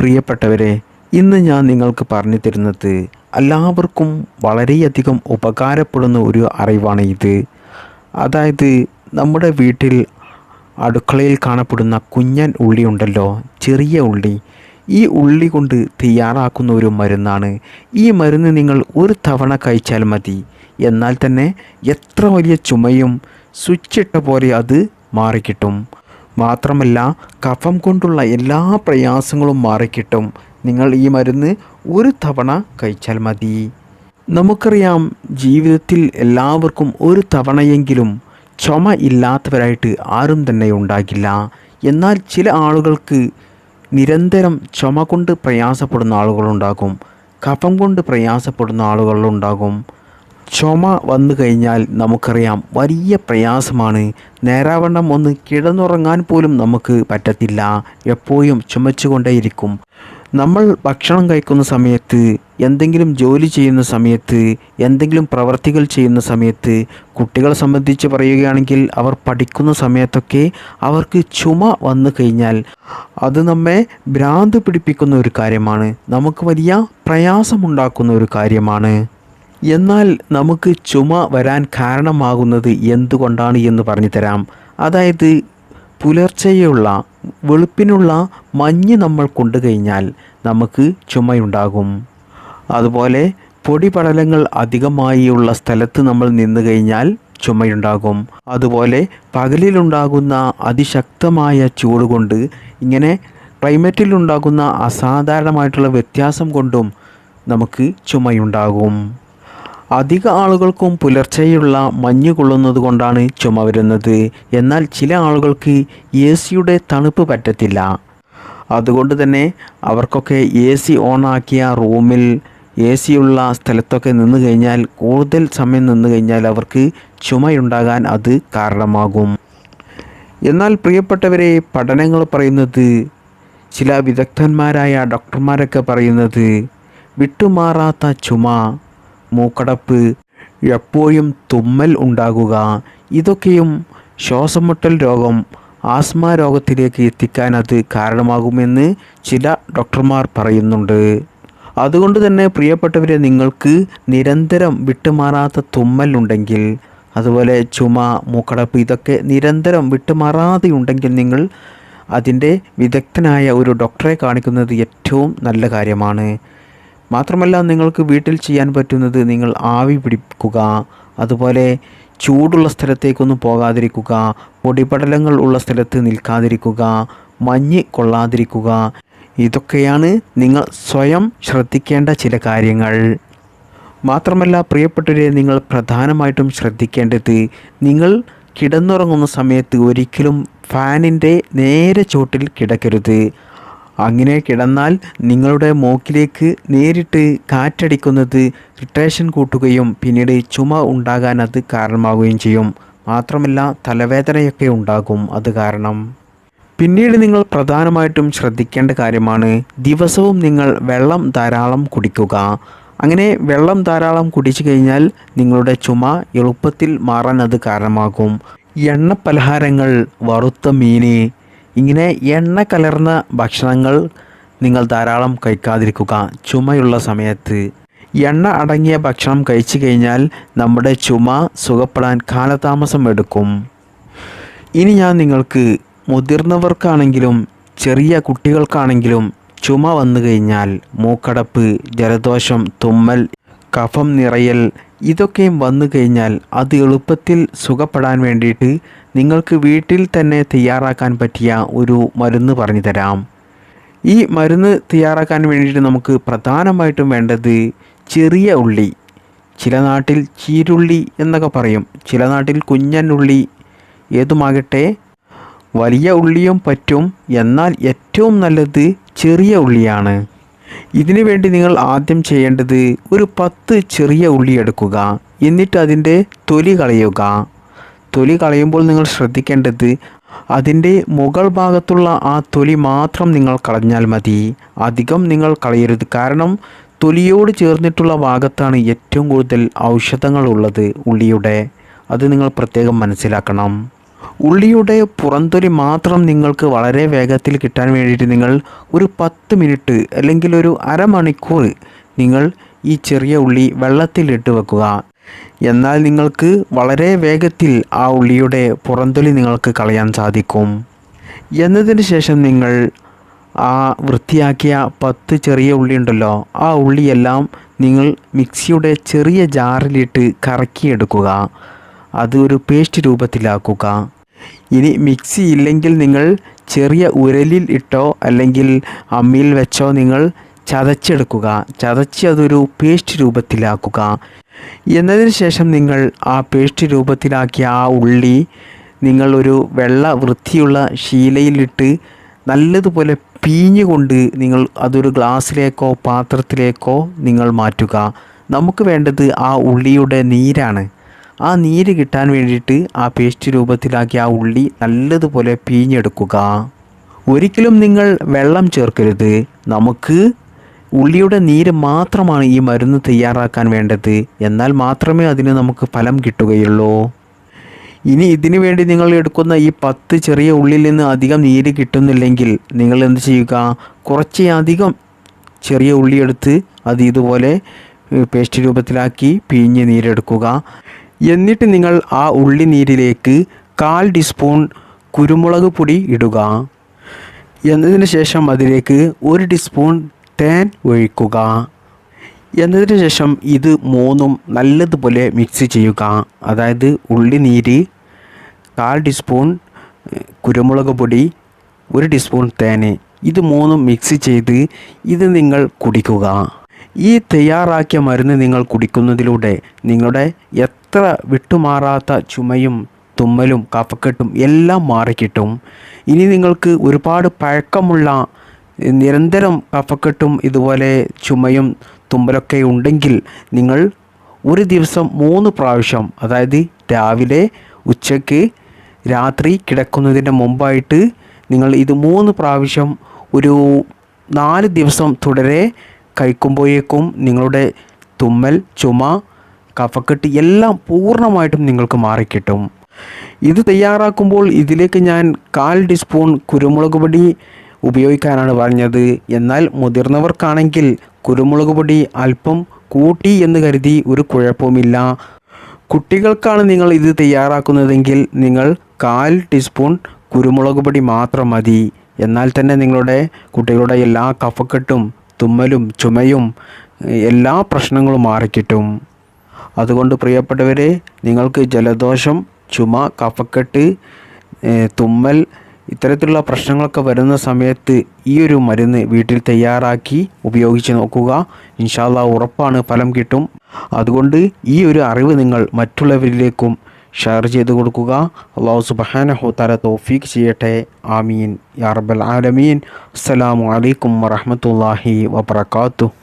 പ്രിയപ്പെട്ടവരെ ഇന്ന് ഞാൻ നിങ്ങൾക്ക് പറഞ്ഞു തരുന്നത് എല്ലാവർക്കും വളരെയധികം ഉപകാരപ്പെടുന്ന ഒരു അറിവാണ് ഇത്. അതായത് നമ്മുടെ വീട്ടിൽ അടുക്കളയിൽ കാണപ്പെടുന്ന കുഞ്ഞൻ ഉള്ളി ഉണ്ടല്ലോ ചെറിയ ഉള്ളി. ഈ ഉള്ളി കൊണ്ട് തയ്യാറാക്കുന്ന ഒരു മരുന്നാണ്. ഈ മരുന്ന് നിങ്ങൾ ഒരു തവണ കഴിച്ചാൽ മതി. എന്നാൽ തന്നെ എത്ര വലിയ ചുമയും സ്വിച്ചിട്ട പോലെ അത് മാറിക്കിട്ടും. മാത്രമല്ല കഫം കൊണ്ടുള്ള എല്ലാ പ്രയാസങ്ങളും മാറിക്കിട്ടും. നിങ്ങൾ ഈ മരുന്ന് ഒരു തവണ കഴിച്ചാൽ മതി. നമുക്കറിയാം ജീവിതത്തിൽ എല്ലാവർക്കും ഒരു തവണയെങ്കിലും ചുമ ഇല്ലാത്തവരായിട്ട് ആരും തന്നെ ഉണ്ടാകില്ല. എന്നാൽ ചില ആളുകൾക്ക് നിരന്തരം ചുമ കൊണ്ട് പ്രയാസപ്പെടുന്ന ആളുകളുണ്ടാകും. കഫം കൊണ്ട് പ്രയാസപ്പെടുന്ന ആളുകളുണ്ടാകും. ചുമ വന്നു കഴിഞ്ഞാൽ നമുക്കറിയാം വലിയ പ്രയാസമാണ്. നേരാവണ്ണം ഒന്ന് കിടന്നുറങ്ങാൻ പോലും നമുക്ക് പറ്റത്തില്ല. എപ്പോഴും ചുമച്ചുകൊണ്ടേയിരിക്കും. നമ്മൾ ഭക്ഷണം കഴിക്കുന്ന സമയത്ത് എന്തെങ്കിലും ജോലി ചെയ്യുന്ന സമയത്ത് എന്തെങ്കിലും പ്രവർത്തികൾ ചെയ്യുന്ന സമയത്ത് കുട്ടികളെ സംബന്ധിച്ച് പറയുകയാണെങ്കിൽ അവർ പഠിക്കുന്ന സമയത്തൊക്കെ അവർക്ക് ചുമ വന്നു കഴിഞ്ഞാൽ അത് നമ്മെ ഭ്രാന്ത് പിടിപ്പിക്കുന്ന ഒരു കാര്യമാണ്. നമുക്ക് വലിയ പ്രയാസമുണ്ടാക്കുന്ന ഒരു കാര്യമാണ്. എന്നാൽ നമുക്ക് ചുമ വരാൻ കാരണമാകുന്നത് എന്തുകൊണ്ടാണ് എന്ന് പറഞ്ഞു തരാം. അതായത് പുലർച്ചെയുള്ള വെളുപ്പിനുള്ള മഞ്ഞ് നമ്മൾ കൊണ്ടു കഴിഞ്ഞാൽ നമുക്ക് ചുമയുണ്ടാകും. അതുപോലെ പൊടിപടലങ്ങൾ അധികമായുള്ള സ്ഥലത്ത് നമ്മൾ നിന്ന് കഴിഞ്ഞാൽ ചുമയുണ്ടാകും. അതുപോലെ പകലിലുണ്ടാകുന്ന അതിശക്തമായ ചൂട് കൊണ്ട് ഇങ്ങനെ ക്ലൈമറ്റിലുണ്ടാകുന്ന അസാധാരണമായിട്ടുള്ള വ്യത്യാസം കൊണ്ടും നമുക്ക് ചുമയുണ്ടാകും. അധിക ആളുകൾക്കും പുലർച്ചെയുള്ള മഞ്ഞ് കൊള്ളുന്നത് കൊണ്ടാണ് ചുമ വരുന്നത്. എന്നാൽ ചില ആളുകൾക്ക് എ സിയുടെ തണുപ്പ് പറ്റത്തില്ല. അതുകൊണ്ട് തന്നെ അവർക്കൊക്കെ എ സി ഓണാക്കിയ റൂമിൽ എ സിയുള്ള സ്ഥലത്തൊക്കെ നിന്ന് കഴിഞ്ഞാൽ കൂടുതൽ സമയം നിന്ന് കഴിഞ്ഞാൽ അവർക്ക് ചുമയുണ്ടാകാൻ അത് കാരണമാകും. എന്നാൽ പ്രിയപ്പെട്ടവരെ പഠനങ്ങൾ പറയുന്നത് ചില വിദഗ്ധന്മാരായ ഡോക്ടർമാരൊക്കെ പറയുന്നത് വിട്ടുമാറാത്ത ചുമ മൂക്കടപ്പ് എപ്പോഴും തുമ്മൽ ഉണ്ടാകുക. ഇതൊക്കെയും ശ്വാസമുട്ടൽ രോഗം ആസ്മ രോഗത്തിലേക്ക് എത്തിക്കാൻ അത് കാരണമാകുമെന്ന് ചില ഡോക്ടർമാർ പറയുന്നുണ്ട്. അതുകൊണ്ട് തന്നെ പ്രിയപ്പെട്ടവരെ നിങ്ങൾക്ക് നിരന്തരം വിട്ടുമാറാത്ത തുമ്മൽ ഉണ്ടെങ്കിൽ അതുപോലെ ചുമ മൂക്കടപ്പ് ഇതൊക്കെ നിരന്തരം വിട്ടുമാറാതെ ഉണ്ടെങ്കിൽ നിങ്ങൾ അതിന്റെ വിദഗ്ധനായ ഒരു ഡോക്ടറെ കാണിക്കുന്നത് ഏറ്റവും നല്ല കാര്യമാണ്. മാത്രമല്ല നിങ്ങൾക്ക് വീട്ടിൽ ചെയ്യാൻ പറ്റുന്നത് നിങ്ങൾ ആവി പിടിക്കുക അതുപോലെ ചൂടുള്ള സ്ഥലത്തേക്കൊന്നും പോകാതിരിക്കുക പൊടിപടലങ്ങൾ ഉള്ള സ്ഥലത്ത് നിൽക്കാതിരിക്കുക മഞ്ഞ് കൊള്ളാതിരിക്കുക. ഇതൊക്കെയാണ് നിങ്ങൾ സ്വയം ശ്രദ്ധിക്കേണ്ട ചില കാര്യങ്ങൾ. മാത്രമല്ല പ്രിയപ്പെട്ടവരെ നിങ്ങൾ പ്രധാനമായിട്ടും ശ്രദ്ധിക്കേണ്ടത് നിങ്ങൾ കിടന്നുറങ്ങുന്ന സമയത്ത് ഒരിക്കലും ഫാനിന്റെ നേരെ ചോട്ടിൽ കിടക്കരുത്. അങ്ങനെ കിടന്നാൽ നിങ്ങളുടെ മൂക്കിലേക്ക് നേരിട്ട് കാറ്റടിക്കുന്നത് ഇറിറ്റേഷൻ കൂട്ടുകയും പിന്നീട് ചുമ ഉണ്ടാകാൻ അത് കാരണമാവുകയും ചെയ്യും. മാത്രമല്ല തലവേദനയൊക്കെ ഉണ്ടാകും അത് കാരണം. പിന്നീട് നിങ്ങൾ പ്രധാനമായിട്ടും ശ്രദ്ധിക്കേണ്ട കാര്യമാണ് ദിവസവും നിങ്ങൾ വെള്ളം ധാരാളം കുടിക്കുക. അങ്ങനെ വെള്ളം ധാരാളം കുടിച്ചു കഴിഞ്ഞാൽ നിങ്ങളുടെ ചുമ എളുപ്പത്തിൽ മാറാൻ അത് കാരണമാകും. എണ്ണ പലഹാരങ്ങൾ വറുത്ത മീന് ഇങ്ങനെ എണ്ണ കലർന്ന ഭക്ഷണങ്ങൾ നിങ്ങൾ ധാരാളം കഴിക്കാതിരിക്കുക. ചുമയുള്ള സമയത്ത് എണ്ണ അടങ്ങിയ ഭക്ഷണം കഴിച്ചു കഴിഞ്ഞാൽ നമ്മുടെ ചുമ സുഖപ്പെടാൻ കാലതാമസം എടുക്കും. ഇനി ഞാൻ നിങ്ങൾക്ക് മുതിർന്നവർക്കാണെങ്കിലും ചെറിയ കുട്ടികൾക്കാണെങ്കിലും ചുമ വന്നു കഴിഞ്ഞാൽ മൂക്കടപ്പ് ജലദോഷം തുമ്മൽ കഫം നിറയൽ ഇതൊക്കെയും വന്നു കഴിഞ്ഞാൽ അത് എളുപ്പത്തിൽ സുഖപ്പെടാൻ വേണ്ടിയിട്ട് നിങ്ങൾക്ക് വീട്ടിൽ തന്നെ തയ്യാറാക്കാൻ പറ്റിയ ഒരു മരുന്ന് പറഞ്ഞു തരാം. ഈ മരുന്ന് തയ്യാറാക്കാൻ വേണ്ടിയിട്ട് നമുക്ക് പ്രധാനമായിട്ടും വേണ്ടത് ചെറിയ ഉള്ളി ചില നാട്ടിൽ ചീരുള്ളി എന്നൊക്കെ പറയും ചില നാട്ടിൽ കുഞ്ഞൻ ഉള്ളി ഏതുമാകട്ടെ വലിയ ഉള്ളിയും പറ്റും. എന്നാൽ ഏറ്റവും നല്ലത് ചെറിയ ഉള്ളിയാണ്. ഇതിനു വേണ്ടി നിങ്ങൾ ആദ്യം ചെയ്യേണ്ടത് ഒരു പത്ത് ചെറിയ ഉള്ളി എടുക്കുക. എന്നിട്ട് അതിന്റെ തൊലി കളയുക. തൊലി കളയുമ്പോൾ നിങ്ങൾ ശ്രദ്ധിക്കേണ്ടത് അതിന്റെ മുകൾ ഭാഗത്തുള്ള ആ തൊലി മാത്രം നിങ്ങൾ കളഞ്ഞാൽ മതി. അധികം നിങ്ങൾ കളയരുത്. കാരണം തൊലിയോട് ചേർന്നിട്ടുള്ള ഭാഗത്താണ് ഏറ്റവും കൂടുതൽ ഔഷധങ്ങൾ ഉള്ളത് ഉള്ളിയുടെ. അത് നിങ്ങൾ പ്രത്യേകം മനസ്സിലാക്കണം. ഉള്ളിയുടെ പുറന്തൊലി മാത്രം നിങ്ങൾക്ക് വളരെ വേഗത്തിൽ കിട്ടാൻ വേണ്ടിയിട്ട് നിങ്ങൾ ഒരു പത്ത് മിനിറ്റ് അല്ലെങ്കിൽ ഒരു അരമണിക്കൂർ നിങ്ങൾ ഈ ചെറിയ ഉള്ളി വെള്ളത്തിലിട്ട് വെക്കുക. എന്നാൽ നിങ്ങൾക്ക് വളരെ വേഗത്തിൽ ആ ഉള്ളിയുടെ പുറന്തൊലി നിങ്ങൾക്ക് കളയാൻ സാധിക്കും. എന്നതിന് ശേഷം നിങ്ങൾ ആ വൃത്തിയാക്കിയ പത്ത് ചെറിയ ഉള്ളി ഉണ്ടല്ലോ ആ ഉള്ളിയെല്ലാം നിങ്ങൾ മിക്സിയുടെ ചെറിയ ജാറിലിട്ട് കറക്കിയെടുക്കുക. അത് ഒരു പേസ്റ്റ് രൂപത്തിലാക്കുക. ഇനി മിക്സി ഇല്ലെങ്കിൽ നിങ്ങൾ ചെറിയ ഉരലിൽ ഇട്ടോ അല്ലെങ്കിൽ അമ്മിയിൽ വെച്ചോ നിങ്ങൾ ചതച്ചെടുക്കുക. ചതച്ച് അതൊരു പേസ്റ്റ് രൂപത്തിലാക്കുക. എന്നതിന് ശേഷം നിങ്ങൾ ആ പേസ്റ്റ് രൂപത്തിലാക്കിയ ആ ഉള്ളി നിങ്ങളൊരു വെള്ള വൃത്തിയുള്ള ശീലയിലിട്ട് നല്ലതുപോലെ പീഞ്ഞുകൊണ്ട് നിങ്ങൾ അതൊരു ഗ്ലാസ്സിലേക്കോ പാത്രത്തിലേക്കോ നിങ്ങൾ മാറ്റുക. നമുക്ക് വേണ്ടത് ആ ഉള്ളിയുടെ നീരാണ്. ആ നീര് കിട്ടാൻ വേണ്ടിയിട്ട് ആ പേസ്റ്റ് രൂപത്തിലാക്കി ആ ഉള്ളി നല്ലതുപോലെ പീഞ്ഞെടുക്കുക. ഒരിക്കലും നിങ്ങൾ വെള്ളം ചേർക്കരുത്. നമുക്ക് ഉള്ളിയുടെ നീര് മാത്രമാണ് ഈ മരുന്ന് തയ്യാറാക്കാൻ വേണ്ടത്. എന്നാൽ മാത്രമേ അതിന് നമുക്ക് ഫലം കിട്ടുകയുള്ളൂ. ഇനി ഇതിനു വേണ്ടി നിങ്ങൾ എടുക്കുന്ന ഈ പത്ത് ചെറിയ ഉള്ളിൽ നിന്ന് അധികം നീര് കിട്ടുന്നില്ലെങ്കിൽ നിങ്ങൾ എന്ത് ചെയ്യുക? കുറച്ച് അധികം ചെറിയ ഉള്ളി എടുത്ത് അത് ഇതുപോലെ പേസ്റ്റ് രൂപത്തിലാക്കി പിഴിഞ്ഞ് നീരെടുക്കുക. എന്നിട്ട് നിങ്ങൾ ആ ഉള്ളി നീരിലേക്ക് കാൽ ടീസ്പൂൺ കുരുമുളക് പൊടി ഇടുക. എന്നതിന് ശേഷം അതിലേക്ക് ഒരു ടീസ്പൂൺ തേൻ ഒഴിക്കുക. എന്നതിന് ശേഷം ഇത് മൂന്നും നല്ലതുപോലെ മിക്സ് ചെയ്യുക. അതായത് ഉള്ളി നീര് കാൽ ടീസ്പൂൺ കുരുമുളക് പൊടി ഒരു ടീസ്പൂൺ തേൻ ഇത് മൂന്നും മിക്സ് ചെയ്ത് ഇത് നിങ്ങൾ കുടിക്കുക. ഈ തയ്യാറാക്കിയ മരുന്ന് നിങ്ങൾ കുടിക്കുന്നതിലൂടെ നിങ്ങളുടെ എത്ര വിട്ടുമാറാത്ത ചുമയും തുമ്മലും കഫക്കെട്ടും എല്ലാം മാറിക്കിട്ടും. ഇനി നിങ്ങൾക്ക് ഒരുപാട് പഴക്കമുള്ള നിരന്തരം കഫക്കെട്ടും ഇതുപോലെ ചുമയും തുമ്പലൊക്കെ ഉണ്ടെങ്കിൽ നിങ്ങൾ ഒരു ദിവസം മൂന്ന് പ്രാവശ്യം അതായത് രാവിലെ ഉച്ചയ്ക്ക് രാത്രി കിടക്കുന്നതിന്റെ മുമ്പായിട്ട് നിങ്ങൾ ഇത് മൂന്ന് പ്രാവശ്യം ഒരു നാല് ദിവസം തുടരെ കഴിക്കുമ്പോഴേക്കും നിങ്ങളുടെ തുമ്മൽ ചുമ കഫക്കെട്ട് എല്ലാം പൂർണമായിട്ടും നിങ്ങൾക്ക് മാറിക്കിട്ടും. ഇത് തയ്യാറാക്കുമ്പോൾ ഇതിലേക്ക് ഞാൻ കാൽ ടീസ്പൂൺ കുരുമുളക് പൊടി ഉപയോഗിക്കാനാണ് പറഞ്ഞത്. എന്നാൽ മുതിർന്നവർക്കാണെങ്കിൽ കുരുമുളക് പൊടി അല്പം കൂട്ടി എന്ന് കരുതി ഒരു കുഴപ്പവുമില്ല. കുട്ടികൾക്കാണ് നിങ്ങൾ ഇത് തയ്യാറാക്കുന്നതെങ്കിൽ നിങ്ങൾ കാൽ ടീസ്പൂൺ കുരുമുളക് പൊടി മാത്രം മതി. എന്നാൽ തന്നെ നിങ്ങളുടെ കുട്ടികളുടെ എല്ലാ കഫക്കെട്ടും തുമ്മലും ചുമയും എല്ലാ പ്രശ്നങ്ങളും മാറിക്കിട്ടും. അതുകൊണ്ട് പ്രിയപ്പെട്ടവരെ നിങ്ങൾക്ക് ജലദോഷം ചുമ കഫക്കെട്ട് തുമ്മൽ ഇത്തരത്തിലുള്ള പ്രശ്നങ്ങളൊക്കെ വരുന്ന സമയത്ത് ഈ ഒരു മരുന്ന് വീട്ടിൽ തയ്യാറാക്കി ഉപയോഗിച്ച് നോക്കുക. ഇൻഷാല്ല ഉറപ്പാണ് ഫലം കിട്ടും. അതുകൊണ്ട് ഈ ഒരു അറിവ് നിങ്ങൾ മറ്റുള്ളവരിലേക്കും ഷെയർ ചെയ്ത് കൊടുക്കുക. അള്ളാഹു സുബഹാനഹു തല തോഫീക്ക് ചെയ്യട്ടെ. ആമീൻ. യാ റബ്ബൽ ആലമീൻ. അസ്സലാമു അലൈക്കും വറഹ്മത്തുള്ളാഹി വബറകാതുഹു.